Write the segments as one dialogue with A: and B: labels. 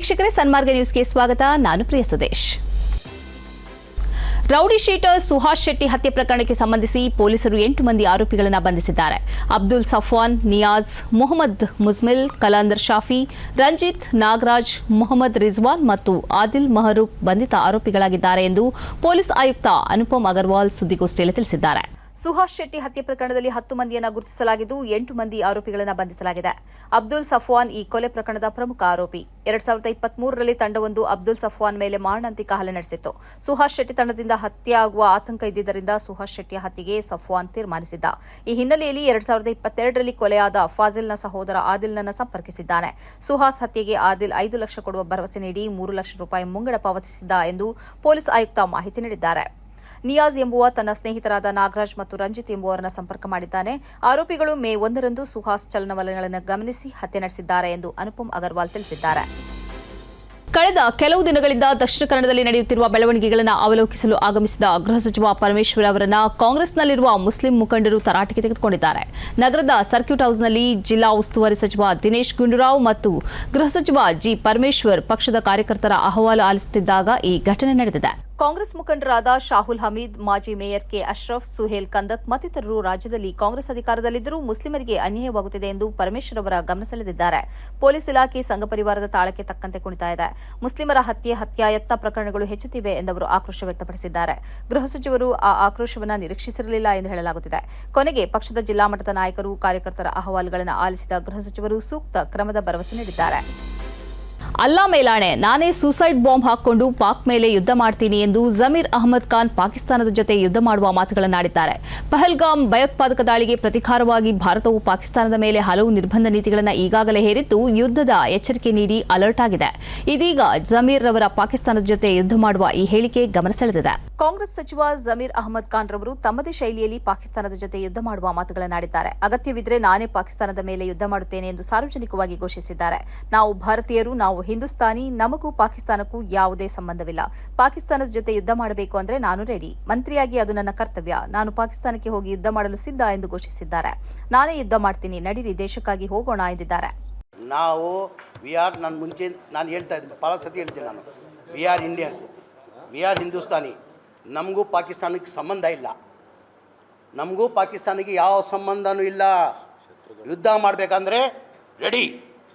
A: ವೀಕ್ಷಕರೇ, ಸನ್ಮಾರ್ಗ ನ್ಯೂಸ್ಗೆ ಸ್ವಾಗತ. ನಾನು ಪ್ರಿಯ ಸುದೇಶ್. ರೌಡಿ ಶೀಟರ್ ಸುಹಾಸ್ ಶೆಟ್ಟಿ ಹತ್ಯೆ ಪ್ರಕರಣಕ್ಕೆ ಸಂಬಂಧಿಸಿ ಪೊಲೀಸರು ಎಂಟು ಮಂದಿ ಆರೋಪಿಗಳನ್ನು ಬಂಧಿಸಿದ್ದಾರೆ. ಅಬ್ದುಲ್ ಸಫ್ವಾನ್, ನಿಯಾಜ್, ಮೊಹಮ್ಮದ್ ಮುಜ್ಮಿಲ್ ಕಲಾಂದರ್ ಶಾಫಿ, ರಂಜಿತ್, ನಾಗರಾಜ್, ಮೊಹಮ್ಮದ್ ರಿಜ್ವಾನ್ ಮತ್ತು ಆದಿಲ್ ಮಹರೂಬ್ ಬಂಧಿತ ಆರೋಪಿಗಳಾಗಿದ್ದಾರೆ ಎಂದು ಪೊಲೀಸ್ ಆಯುಕ್ತ ಅನುಪಮ್ ಅಗರ್ವಾಲ್ ಸುದ್ದಿಗೋಷ್ಠಿಯಲ್ಲಿ ತಿಳಿಸಿದ್ದಾರೆ. ಸುಹಾಸ್ ಶೆಟ್ಟಿ ಹತ್ಯೆ ಪ್ರಕರಣದಲ್ಲಿ ಹತ್ತು ಮಂದಿಯನ್ನು ಗುರುತಿಸಲಾಗಿದ್ದು ಎಂಟು ಮಂದಿ ಆರೋಪಿಗಳನ್ನು ಬಂಧಿಸಲಾಗಿದೆ. ಅಬ್ದುಲ್ ಸಫ್ವಾನ್ ಈ ಕೊಲೆ ಪ್ರಕರಣದ ಪ್ರಮುಖ ಆರೋಪಿ. ಎರಡ್ ಸಾವಿರದ ಇಪ್ಪತ್ಮೂರರಲ್ಲಿ ತಂಡವೊಂದು ಅಬ್ದುಲ್ ಸಫ್ವಾನ್ ಮೇಲೆ ಮಾರಣಾಂತಿಕ ಹಲ್ಲೆ ನಡೆಸಿತ್ತು. ಸುಹಾಸ್ ಶೆಟ್ಟಿ ತಂಡದಿಂದ ಹತ್ಯೆ ಆಗುವ ಆತಂಕ ಇದ್ದಿದ್ದರಿಂದ ಸುಹಾಸ್ ಶೆಟ್ಟಿ ಹತ್ಯೆಗೆ ಸಫ್ವಾನ್ ತೀರ್ಮಾನಿಸಿದ್ದ. ಈ ಹಿನ್ನೆಲೆಯಲ್ಲಿ ಎರಡ್ ಸಾವಿರದ ಇಪ್ಪತ್ತೆರಡರಲ್ಲಿ ಕೊಲೆಯಾದ ಫಾಜಿಲ್ನ ಸಹೋದರ ಆದಿಲ್ನನ್ನು ಸಂಪರ್ಕಿಸಿದ್ದಾನೆ. ಸುಹಾಸ್ ಹತ್ಯೆಗೆ ಆದಿಲ್ ಐದು ಲಕ್ಷ ಕೊಡುವ ಭರವಸೆ ನೀಡಿ ಮೂರು ಲಕ್ಷ ರೂಪಾಯಿ ಮುಂಗಡ ಪಾವತಿಸಿದ್ದ ಎಂದು ಪೊಲೀಸ್ ಆಯುಕ್ತ ಮಾಹಿತಿ ನೀಡಿದ್ದಾರೆ. ನಿಯಾಜ್ ಎಂಬುವ ತನ್ನ ಸ್ನೇಹಿತರಾದ ನಾಗರಾಜ್ ಮತ್ತು ರಂಜಿತ್ ಎಂಬುವರನ್ನ ಸಂಪರ್ಕ ಮಾಡಿದ್ದಾನೆ. ಆರೋಪಿಗಳು ಮೇ ಒಂದರಂದು ಸುಹಾಸ್ ಚಲನವಲನಗಳನ್ನು ಗಮನಿಸಿ ಹತ್ಯೆ ನಡೆಸಿದ್ದಾರೆ ಎಂದು ಅನುಪಮ್ ಅಗರ್ವಾಲ್ ತಿಳಿಸಿದ್ದಾರೆ. ಕಳೆದ ಕೆಲವು ದಿನಗಳಿಂದ ದಕ್ಷಿಣ ಕನ್ನಡದಲ್ಲಿ ನಡೆಯುತ್ತಿರುವ ಬೆಳವಣಿಗೆಗಳನ್ನು ಅವಲೋಕಿಸಲು ಆಗಮಿಸಿದ ಗೃಹ ಸಚಿವ ಪರಮೇಶ್ವರ್ ಅವರನ್ನು ಕಾಂಗ್ರೆಸ್ನಲ್ಲಿರುವ ಮುಸ್ಲಿಂ ಮುಖಂಡರು ತರಾಟೆಗೆ ತೆಗೆದುಕೊಂಡಿದ್ದಾರೆ. ನಗರದ ಸರ್ಕ್ಯೂಟ್ ಹೌಸ್ನಲ್ಲಿ ಜಿಲ್ಲಾ ಉಸ್ತುವಾರಿ ಸಚಿವ ದಿನೇಶ್ ಗುಂಡೂರಾವ್ ಮತ್ತು ಗೃಹ ಸಚಿವ ಜಿ ಪರಮೇಶ್ವರ್ ಪಕ್ಷದ ಕಾರ್ಯಕರ್ತರ ಅಹವಾಲು ಆಲಿಸುತ್ತಿದ್ದಾಗ ಈ ಘಟನೆ ನಡೆದಿದೆ. ಕಾಂಗ್ರೆಸ್ ಮುಖಂಡರಾದ ಶಾಹುಲ್ ಹಮೀದ್, ಮಾಜಿ ಮೇಯರ್ ಕೆ ಅಶ್ರಫ್, ಸುಹೇಲ್ ಕಂದತ್ ಮತ್ತಿತರರು ರಾಜ್ಯದಲ್ಲಿ ಕಾಂಗ್ರೆಸ್ ಅಧಿಕಾರದಲ್ಲಿದ್ದರೂ ಮುಸ್ಲಿಮರಿಗೆ ಅನ್ಯಾಯವಾಗುತ್ತಿದೆ ಎಂದು ಪರಮೇಶ್ವರ್ ಅವರ ಗಮನ ಸೆಳೆದಿದ್ದಾರೆ. ಪೊಲೀಸ್ ಇಲಾಖೆ ಸಂಘ ಪರಿವಾರದ ತಾಳಕ್ಕೆ ತಕ್ಕಂತೆ ಕುಣಿತಾ ಇದೆ. ಮುಸ್ಲಿಮರ ಹತ್ಯೆ, ಹತ್ಯಾಯತ್ನ ಪ್ರಕರಣಗಳು ಹೆಚ್ಚುತ್ತಿವೆ ಎಂದವರು ಆಕ್ರೋಶ ವ್ಯಕ್ತಪಡಿಸಿದ್ದಾರೆ. ಗೃಹ ಸಚಿವರು ಆ ಆಕ್ರೋಶವನ್ನು ನಿರೀಕ್ಷಿಸಿರಲಿಲ್ಲ ಎಂದು ಹೇಳಲಾಗುತ್ತಿದೆ. ಕೊನೆಗೆ ಪಕ್ಷದ ಜಿಲ್ಲಾ ಮಟ್ಟದ ನಾಯಕರು, ಕಾರ್ಯಕರ್ತರ ಅಹವಾಲುಗಳನ್ನು ಆಲಿಸಿದ ಗೃಹ ಸಚಿವರು ಸೂಕ್ತ ಕ್ರಮದ ಭರವಸೆ ನೀಡಿದ್ದಾರೆ. ಅಲ್ಲಾ ಮೇಲಾಣೆ, ನಾನೇ ಸೂಸೈಡ್ ಬಾಂಬ್ ಹಾಕಿಕೊಂಡು ಪಾಕ್ ಮೇಲೆ ಯುದ್ಧ ಮಾಡ್ತೀನಿ ಎಂದು ಜಮೀರ್ ಅಹಮದ್ ಖಾನ್ ಪಾಕಿಸ್ತಾನದ ಜೊತೆ ಯುದ್ಧ ಮಾಡುವ ಮಾತುಗಳನ್ನಾಡಿದ್ದಾರೆ ಪಹಲ್ಗಾಮ್ ಭಯೋತ್ಪಾದಕ ದಾಳಿಗೆ ಪ್ರತಿಕಾರವಾಗಿ ಭಾರತವು ಪಾಕಿಸ್ತಾನದ ಮೇಲೆ ಹಲವು ನಿರ್ಬಂಧ ನೀತಿಗಳನ್ನು ಈಗಾಗಲೇ ಹೇರಿದ್ದು ಯುದ್ಧದ ಎಚ್ಚರಿಕೆ ನೀಡಿ ಅಲರ್ಟ್ ಆಗಿದೆ. ಇದೀಗ ಜಮೀರ್ ರವರ ಪಾಕಿಸ್ತಾನದ ಜೊತೆ ಯುದ್ಧ ಮಾಡುವ ಈ ಹೇಳಿಕೆ ಗಮನ ಸೆಳೆದಿದೆ. ಕಾಂಗ್ರೆಸ್ ಸಚಿವ ಜಮೀರ್ ಅಹಮದ್ ಖಾನ್ ರವರು ತಮ್ಮದೇ ಶೈಲಿಯಲ್ಲಿ ಪಾಕಿಸ್ತಾನದ ಜೊತೆ ಯುದ್ಧ ಮಾಡುವ ಮಾತುಗಳನ್ನಾಡಿದ್ದಾರೆ ಅಗತ್ಯವಿದ್ರೆ ನಾನೇ ಪಾಕಿಸ್ತಾನದ ಮೇಲೆ ಯುದ್ಧ ಮಾಡುತ್ತೇನೆ ಎಂದು ಸಾರ್ವಜನಿಕವಾಗಿ ಘೋಷಿಸಿದ್ದಾರೆ. ನಾವು ಭಾರತೀಯರು, ನಾವು ಹಿಂದೂಸ್ತಾನಿ, ನಮಗೂ ಪಾಕಿಸ್ತಾನಕ್ಕೂ ಯಾವುದೇ ಸಂಬಂಧವಿಲ್ಲ. ಪಾಕಿಸ್ತಾನದ ಜೊತೆ ಯುದ್ಧ ಮಾಡಬೇಕು ಅಂದ್ರೆ ನಾನು ರೆಡಿ ಮಂತ್ರಿಯಾಗಿ ಅದು ನನ್ನ ಕರ್ತವ್ಯ. ನಾನು ಪಾಕಿಸ್ತಾನಕ್ಕೆ ಹೋಗಿ ಯುದ್ಧ ಮಾಡಲು ಸಿದ್ಧ ಎಂದು ಘೋಷಿಸಿದ್ದಾರೆ. ನಾನೇ ಯುದ್ಧ ಮಾಡ್ತೀನಿ. ನಡೀರಿ, ದೇಶಕ್ಕಾಗಿ ಹೋಗೋಣ ಎಂದಿದ್ದಾರೆ.
B: ನಾವು ವಿ ಆರ್ ನಾನು ಮುಂಚೆ, ನಾನು ಹೇಳ್ತಾ ಇದ್ದೀನಿ. ಭಾಳ ಸತಿ ಹೇಳ್ತೀನಿ ನಾನು. We are Indians we are Hindustani. ನಮಗೂ ಪಾಕಿಸ್ತಾನಕ್ಕೆ ಸಂಬಂಧ ಇಲ್ಲ. ನಮಗೂ ಪಾಕಿಸ್ತಾನಿಗೆ ಯಾವ ಸಂಬಂಧನೂ ಇಲ್ಲ. ಯುದ್ಧ ಮಾಡಬೇಕಂದ್ರೆ ರೆಡಿ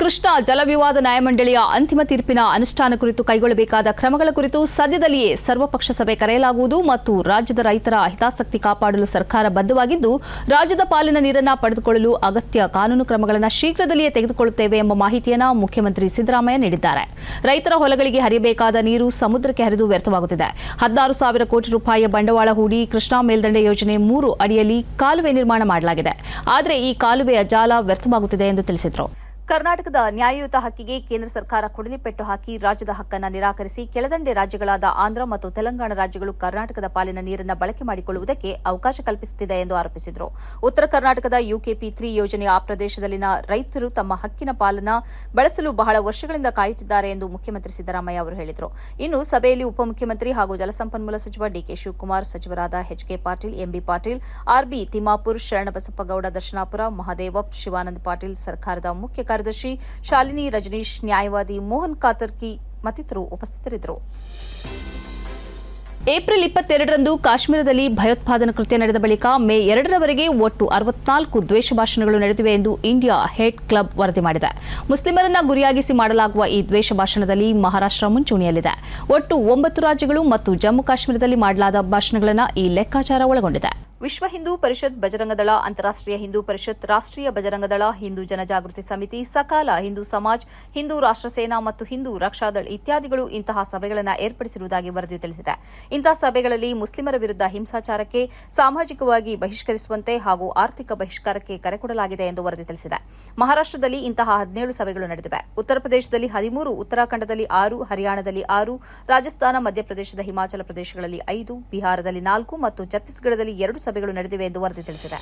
A: ಕೃಷ್ಣಾ ಜಲವಿವಾದ ನ್ಯಾಯಮಂಡಳಿಯ ಅಂತಿಮ ತೀರ್ಪಿನ ಅನುಷ್ಠಾನ ಕುರಿತು ಕೈಗೊಳ್ಳಬೇಕಾದ ಕ್ರಮಗಳ ಕುರಿತು ಸದ್ಯದಲ್ಲಿಯೇ ಸರ್ವಪಕ್ಷ ಸಭೆ ಕರೆಯಲಾಗುವುದು ಮತ್ತು ರಾಜ್ಯದ ರೈತರ ಹಿತಾಸಕ್ತಿ ಕಾಪಾಡಲು ಸರ್ಕಾರ ಬದ್ಧವಾಗಿದ್ದು, ರಾಜ್ಯದ ಪಾಲಿನ ನೀರನ್ನು ಪಡೆದುಕೊಳ್ಳಲು ಅಗತ್ಯ ಕಾನೂನು ಕ್ರಮಗಳನ್ನು ಶೀಘ್ರದಲ್ಲಿಯೇ ತೆಗೆದುಕೊಳ್ಳುತ್ತೇವೆ ಎಂಬ ಮಾಹಿತಿಯನ್ನು ಮುಖ್ಯಮಂತ್ರಿ ಸಿದ್ದರಾಮಯ್ಯ ನೀಡಿದ್ದಾರೆ. ರೈತರ ಹೊಲಗಳಿಗೆ ಹರಿಯಬೇಕಾದ ನೀರು ಸಮುದ್ರಕ್ಕೆ ಹರಿದು ವ್ಯರ್ಥವಾಗುತ್ತಿದೆ. ಹದಿನಾರು ಸಾವಿರ ಕೋಟಿ ರೂಪಾಯಿಯ ಬಂಡವಾಳ ಹೂಡಿ ಕೃಷ್ಣಾ ಮೇಲ್ದಂಡೆ ಯೋಜನೆ ಮೂರು ಅಡಿಯಲ್ಲಿ ಕಾಲುವೆ ನಿರ್ಮಾಣ ಮಾಡಲಾಗಿದೆ. ಆದರೆ ಈ ಕಾಲುವೆಯ ಜಾಲ ವ್ಯರ್ಥವಾಗುತ್ತಿದೆ ಎಂದು ತಿಳಿಸಿದರು. ಕರ್ನಾಟಕದ ನ್ಯಾಯಯುತ ಹಕ್ಕಿಗೆ ಕೇಂದ್ರ ಸರ್ಕಾರ ಕೊಡಲಿ ಪೆಟ್ಟು ಹಾಕಿ ರಾಜ್ಯದ ಹಕ್ಕನ್ನು ನಿರಾಕರಿಸಿ ಕೆಳದಂಡೆ ರಾಜ್ಯಗಳಾದ ಆಂಧ್ರ ಮತ್ತು ತೆಲಂಗಾಣ ರಾಜ್ಯಗಳು ಕರ್ನಾಟಕದ ಪಾಲಿನ ನೀರನ್ನು ಬಳಕೆ ಮಾಡಿಕೊಳ್ಳುವುದಕ್ಕೆ ಅವಕಾಶ ಕಲ್ಪಿಸುತ್ತಿದೆ ಎಂದು ಆರೋಪಿಸಿದರು. ಉತ್ತರ ಕರ್ನಾಟಕದ ಯುಕೆಪಿ ತ್ರೀ ಯೋಜನೆಯ ಆ ಪ್ರದೇಶದಲ್ಲಿನ ರೈತರು ತಮ್ಮ ಹಕ್ಕಿನ ಪಾಲನ ಬಳಸಲು ಬಹಳ ವರ್ಷಗಳಿಂದ ಕಾಯುತ್ತಿದ್ದಾರೆ ಎಂದು ಮುಖ್ಯಮಂತ್ರಿ ಸಿದ್ದರಾಮಯ್ಯ ಅವರು ಹೇಳಿದರು. ಇನ್ನು ಸಭೆಯಲ್ಲಿ ಉಪಮುಖ್ಯಮಂತ್ರಿ ಹಾಗೂ ಜಲಸಂಪನ್ಮೂಲ ಸಚಿವ ಡಿಕೆ ಶಿವಕುಮಾರ್, ಸಚಿವರಾದ HK Patil MB Patil RB Timmapur, Sharanabasappagouda, Darshanapur Mahadevappa Shivananda Patil, ಸರ್ಕಾರದ ಮುಖ್ಯ ಕಾರ್ಯದರ್ಶಿ ಶಾಲಿನಿ ರಜನೀಶ್, ನ್ಯಾಯವಾದಿ ಮೋಹನ್ ಕಾತರ್ಕಿ ಮತ್ತಿತರರು ಉಪಸ್ಥಿತರಿದ್ದರು. ಏಪ್ರಿಲ್ ಇಪ್ಪತ್ತೆರಡರಂದು ಕಾಶ್ಮೀರದಲ್ಲಿ ಭಯೋತ್ಪಾದನಾ ಕೃತ್ಯ ನಡೆದ ಬಳಿಕ ಮೇ ಎರಡರವರೆಗೆ ಒಟ್ಟು ಅರವತ್ನಾಲ್ಕು ದ್ವೇಷ ಭಾಷಣಗಳು ನಡೆದಿವೆ ಎಂದು ಇಂಡಿಯಾ ಹೇಟ್ ಕ್ಲಬ್ ವರದಿ ಮಾಡಿದೆ. ಮುಸ್ಲಿಮರನ್ನ ಗುರಿಯಾಗಿಸಿ ಮಾಡಲಾಗುವ ಈ ದ್ವೇಷ ಭಾಷಣದಲ್ಲಿ ಮಹಾರಾಷ್ಟ್ರ ಮುಂಚೂಣಿಯಲ್ಲಿದೆ. ಒಟ್ಟು ಒಂಬತ್ತು ರಾಜ್ಯಗಳು ಮತ್ತು ಜಮ್ಮು ಕಾಶ್ಮೀರದಲ್ಲಿ ಮಾಡಲಾದ ಭಾಷಣಗಳನ್ನು ಈ ಲೆಕ್ಕಾಚಾರ ಒಳಗೊಂಡಿದೆ. ವಿಶ್ವ ಹಿಂದೂ ಪರಿಷತ್ ಬಜರಂಗದಳ ಅಂತಾರಾಷ್ಟ್ರೀಯ ಹಿಂದೂ ಪರಿಷತ್, ರಾಷ್ಟ್ರೀಯ ಬಜರಂಗದಳ ಹಿಂದೂ ಜನಜಾಗೃತಿ ಸಮಿತಿ, ಸಕಾಲ ಹಿಂದೂ ಸಮಾಜ್, ಹಿಂದೂ ರಾಷ್ಟ್ರ ಸೇನಾ ಮತ್ತು ಹಿಂದೂ ರಕ್ಷಾದಳ ಇತ್ಯಾದಿಗಳು ಇಂತಹ ಸಭೆಗಳನ್ನು ಏರ್ಪಡಿಸಿರುವುದಾಗಿ ವರದಿ ತಿಳಿಸಿದೆ. ಇಂತಹ ಸಭೆಗಳಲ್ಲಿ ಮುಸ್ಲಿಮರ ವಿರುದ್ಧ ಹಿಂಸಾಚಾರಕ್ಕೆ ಸಾಮಾಜಿಕವಾಗಿ ಬಹಿಷ್ಕರಿಸುವಂತೆ ಹಾಗೂ ಆರ್ಥಿಕ ಬಹಿಷ್ಕಾರಕ್ಕೆ ಕರೆ ಕೊಡಲಾಗಿದೆ ಎಂದು ವರದಿ ತಿಳಿಸಿದೆ. ಮಹಾರಾಷ್ಟ್ರದಲ್ಲಿ ಇಂತಹ ಹದಿನೇಳು ಸಭೆಗಳು ನಡೆದಿವೆ. ಉತ್ತರ ಪ್ರದೇಶದಲ್ಲಿ ಹದಿಮೂರು, ಉತ್ತರಾಖಂಡದಲ್ಲಿ ಆರು, ಹರಿಯಾಣದಲ್ಲಿ ಆರು, ರಾಜಸ್ಥಾನ, ಮಧ್ಯಪ್ರದೇಶದ ಹಿಮಾಚಲ ಪ್ರದೇಶಗಳಲ್ಲಿ ಐದು, ಬಿಹಾರದಲ್ಲಿ ನಾಲ್ಕು ಮತ್ತು ಛತ್ತೀಸ್ಗಢದಲ್ಲಿ ಎರಡು ಸಭೆಗಳು ನಡೆದಿವೆ ಎಂದು ವರದಿ ತಿಳಿಸಿದೆ.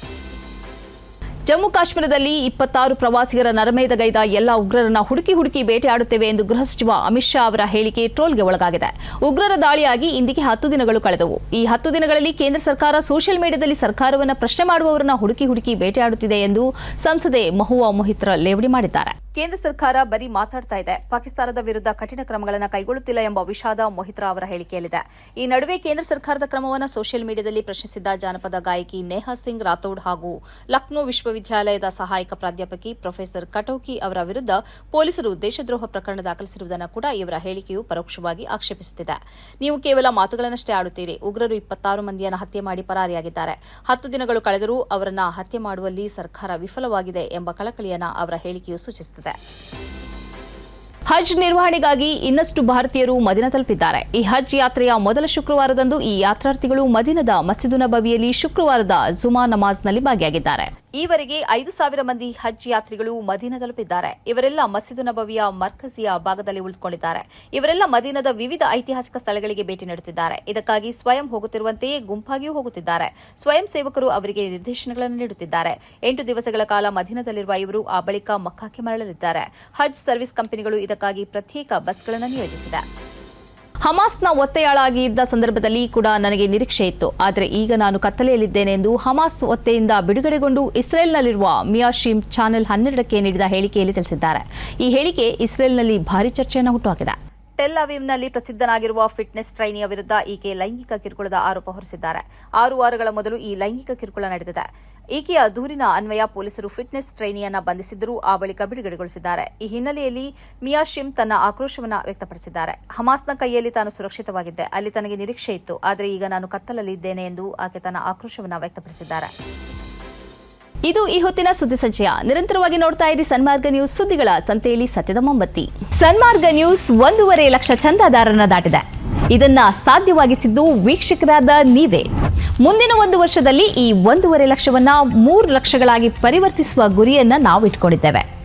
A: ಜಮ್ಮು ಕಾಶ್ಮೀರದಲ್ಲಿ ಇಪ್ಪತ್ತಾರು ಪ್ರವಾಸಿಗರ ನರಮೇಧಗೈದ ಎಲ್ಲ ಉಗ್ರರನ್ನ ಹುಡುಕಿ ಹುಡುಕಿ ಬೇಟೆಯಾಡುತ್ತೇವೆ ಎಂದು ಗೃಹ ಸಚಿವ ಅಮಿತ್ ಶಾ ಅವರ ಹೇಳಿಕೆ ಟ್ರೋಲ್ಗೆ ಒಳಗಾಗಿದೆ. ಉಗ್ರರ ದಾಳಿಯಾಗಿ ಇಂದಿಗೆ ಹತ್ತು ದಿನಗಳು ಕಳೆದವು. ಈ ಹತ್ತು ದಿನಗಳಲ್ಲಿ ಕೇಂದ್ರ ಸರ್ಕಾರ ಸೋಷಿಯಲ್ ಮೀಡಿಯಾದಲ್ಲಿ ಸರ್ಕಾರವನ್ನು ಪ್ರಶ್ನೆ ಮಾಡುವವರನ್ನ ಹುಡುಕಿ ಹುಡುಕಿ ಬೇಟೆಯಾಡುತ್ತಿದೆ ಎಂದು ಸಂಸದೆ ಮಹುವಾ ಮೊಹಿತ್ರ ಲೇವಡಿ ಮಾಡಿದ್ದಾರೆ. ಕೇಂದ್ರ ಸರ್ಕಾರ ಬರೀ ಮಾತಾಡ್ತಾ ಇದೆ. ಪಾಕಿಸ್ತಾನದ ವಿರುದ್ಧ ಕಠಿಣ ಕ್ರಮಗಳನ್ನು ಕೈಗೊಳ್ಳುತ್ತಿಲ್ಲ ಎಂಬ ವಿಷಾದ ಮೊಹಿತ್ರಾ ಅವರ ಹೇಳಿಕೆಯಲ್ಲಿದೆ. ಈ ನಡುವೆ ಕೇಂದ್ರ ಸರ್ಕಾರದ ಕ್ರಮವನ್ನು ಸೋಷಿಯಲ್ ಮೀಡಿಯಾದಲ್ಲಿ ಪ್ರಶ್ನಿಸಿದ್ದ ಜಾನಪದ ಗಾಯಕಿ ನೇಹಾ ಸಿಂಗ್ ರಾಥೋಡ್ ಹಾಗೂ ಲಕ್ನೋ ವಿಶ್ವವಿದ್ಯಾಲಯದ ಸಹಾಯಕ ಪ್ರಾಧ್ಯಾಪಕಿ ಪ್ರೊಫೆಸರ್ ಕಟೋಕಿ ಅವರ ವಿರುದ್ಧ ಪೊಲೀಸರು ದೇಶದ್ರೋಹ ಪ್ರಕರಣ ದಾಖಲಿಸಿರುವುದನ್ನು ಕೂಡ ಇವರ ಹೇಳಿಕೆಯು ಪರೋಕ್ಷವಾಗಿ ಆಕ್ಷೇಪಿಸುತ್ತಿದೆ. ನೀವು ಕೇವಲ ಮಾತುಗಳನ್ನಷ್ಟೇ ಆಡುತ್ತೀರಿ. ಉಗ್ರರು ಇಪ್ಪತ್ತಾರು ಮಂದಿಯನ್ನು ಹತ್ಯೆ ಮಾಡಿ ಪರಾರಿಯಾಗಿದ್ದಾರೆ. ಹತ್ತು ದಿನಗಳು ಕಳೆದರೂ ಅವರನ್ನ ಹತ್ಯೆ ಮಾಡುವಲ್ಲಿ ಸರ್ಕಾರ ವಿಫಲವಾಗಿದೆ ಎಂಬ ಕಳಕಳಿಯನ್ನ ಅವರ ಹೇಳಿಕೆಯು ಸೂಚಿಸುತ್ತಿದೆ. ಹಜ್ ನಿರ್ವಹಣೆಗಾಗಿ ಇನ್ನಷ್ಟು ಭಾರತೀಯರು ಮದಿನ ತಲುಪಿದ್ದಾರೆ. ಈ ಹಜ್ ಯಾತ್ರೆಯ ಮೊದಲ ಶುಕ್ರವಾರದಂದು ಈ ಯಾತ್ರಾರ್ಥಿಗಳು ಮದಿನದ ಮಸೀದು ಬವಿಯಲ್ಲಿ ಶುಕ್ರವಾರದ ಜುಮಾ ನಮಾಜ್ನಲ್ಲಿ ಭಾಗಿಯಾಗಿದ್ದಾರೆ. ಈವರೆಗೆ ಐದು ಸಾವಿರ ಮಂದಿ ಹಜ್ ಯಾತ್ರಿಗಳು ಮದೀನ ತಲುಪಿದ್ದಾರೆ. ಇವರೆಲ್ಲ ಮಸೀದು ನಬವಿಯ ಮರ್ಕಜಿಯ ಭಾಗದಲ್ಲಿ ಉಳಿದುಕೊಂಡಿದ್ದಾರೆ. ಇವರೆಲ್ಲ ಮದೀನದ ವಿವಿಧ ಐತಿಹಾಸಿಕ ಸ್ಥಳಗಳಿಗೆ ಭೇಟಿ ನೀಡುತ್ತಿದ್ದಾರೆ. ಇದಕ್ಕಾಗಿ ಸ್ವಯಂ ಹೋಗುತ್ತಿರುವಂತೆಯೇ ಗುಂಪಾಗಿಯೂ ಹೋಗುತ್ತಿದ್ದಾರೆ. ಸ್ವಯಂ ಸೇವಕರು ಅವರಿಗೆ ನಿರ್ದೇಶನಗಳನ್ನು ನೀಡುತ್ತಿದ್ದಾರೆ. ಎಂಟು ದಿವಸಗಳ ಕಾಲ ಮದೀನದಲ್ಲಿರುವ ಇವರು ಆ ಬಳಿಕ ಮಕ್ಕಾಕ್ಕೆ ಮರಳಲಿದ್ದಾರೆ. ಹಜ್ ಸರ್ವಿಸ್ ಕಂಪನಿಗಳು ಇದಕ್ಕಾಗಿ ಪ್ರತ್ಯೇಕ ಬಸ್ಗಳನ್ನು ನಿಯೋಜಿಸಿದೆ. ಹಮಾಸ್ನ ಒತ್ತೆಯಾಳಾಗಿ ಇದ್ದ ಸಂದರ್ಭದಲ್ಲಿ ಕೂಡ ನನಗೆ ನಿರೀಕ್ಷೆ ಇತ್ತು. ಆದರೆ ಈಗ ನಾನು ಕತ್ತಲೆಯಲ್ಲಿದ್ದೇನೆ ಎಂದು ಹಮಾಸ್ ಒತ್ತೆಯಿಂದ ಬಿಡುಗಡೆಗೊಂಡು ಇಸ್ರೇಲ್ನಲ್ಲಿರುವ ಮಿಯಾಶೀಮ್ ಚಾನೆಲ್ ಹನ್ನೆರಡಕ್ಕೆ ನೀಡಿದ ಹೇಳಿಕೆಯಲ್ಲಿ ತಿಳಿಸಿದ್ದಾರೆ. ಈ ಹೇಳಿಕೆ ಇಸ್ರೇಲ್ನಲ್ಲಿ ಭಾರಿ ಚರ್ಚೆಯನ್ನು ಹುಟ್ಟುಹಾಕಿದೆ. ಟೆಲ್ ಅವೀವ್ನಲ್ಲಿ ಪ್ರಸಿದ್ಧನಾಗಿರುವ ಫಿಟ್ನೆಸ್ ಟ್ರೈನಿಯ ವಿರುದ್ಧ ಈಕೆ ಲೈಂಗಿಕ ಕಿರುಕುಳದ ಆರೋಪ ಹೊರಿಸಿದ್ದಾರೆ. ಆರು ವಾರಗಳ ಮೊದಲು ಈ ಲೈಂಗಿಕ ಕಿರುಕುಳ ನಡೆದಿದೆ. ಈಕೆಯ ದೂರಿನ ಅನ್ವಯ ಪೊಲೀಸರು ಫಿಟ್ನೆಸ್ ಟ್ರೈನಿಯನ್ನ ಬಂಧಿಸಿದ್ದರೂ ಆ ಬಳಿಕ ಬಿಡುಗಡೆಗೊಳಿಸಿದ್ದಾರೆ. ಈ ಹಿನ್ನೆಲೆಯಲ್ಲಿ ಮಿಯಾ ಶಿಮ್ ತನ್ನ ಆಕ್ರೋಶವನ್ನು ವ್ಯಕ್ತಪಡಿಸಿದ್ದಾರೆ. ಹಮಾಸ್ನ ಕೈಯಲ್ಲಿ ತಾನು ಸುರಕ್ಷಿತವಾಗಿದ್ದೆ. ಅಲ್ಲಿ ತನಗೆ ನಿರೀಕ್ಷೆ ಇತ್ತು. ಆದರೆ ಈಗ ನಾನು ಕತ್ತಲಲ್ಲಿದ್ದೇನೆ ಎಂದು ಆಕೆ ತನ್ನ ಆಕ್ರೋಶವನ್ನು ವ್ಯಕ್ತಪಡಿಸಿದ್ದಾರೆ. ಇದು ಈ ಹೊತ್ತಿನ ಸುದ್ದಿ ಸಂಚಯ. ನಿರಂತರವಾಗಿ ನೋಡ್ತಾ ಇರಿ ಸನ್ಮಾರ್ಗ ನ್ಯೂಸ್ ಸುದ್ದಿಗಳ ಸಂತೆಯಲ್ಲಿ ಸತ್ಯದ ಮೊಂಬತ್ತಿ. ಸನ್ಮಾರ್ಗ ನ್ಯೂಸ್ ಒಂದೂವರೆ ಲಕ್ಷ ಚಂದಾದಾರರನ್ನ ದಾಟಿದೆ. ಇದನ್ನ ಸಾಧ್ಯವಾಗಿಸಿದ್ದು ವೀಕ್ಷಕರಾದ ನೀವೇ. ಮುಂದಿನ ಒಂದು ವರ್ಷದಲ್ಲಿ ಈ ಒಂದೂವರೆ ಲಕ್ಷವನ್ನ ಮೂರು ಲಕ್ಷಗಳಾಗಿ ಪರಿವರ್ತಿಸುವ ಗುರಿಯನ್ನ ನಾವು ಇಟ್ಕೊಂಡಿದ್ದೇವೆ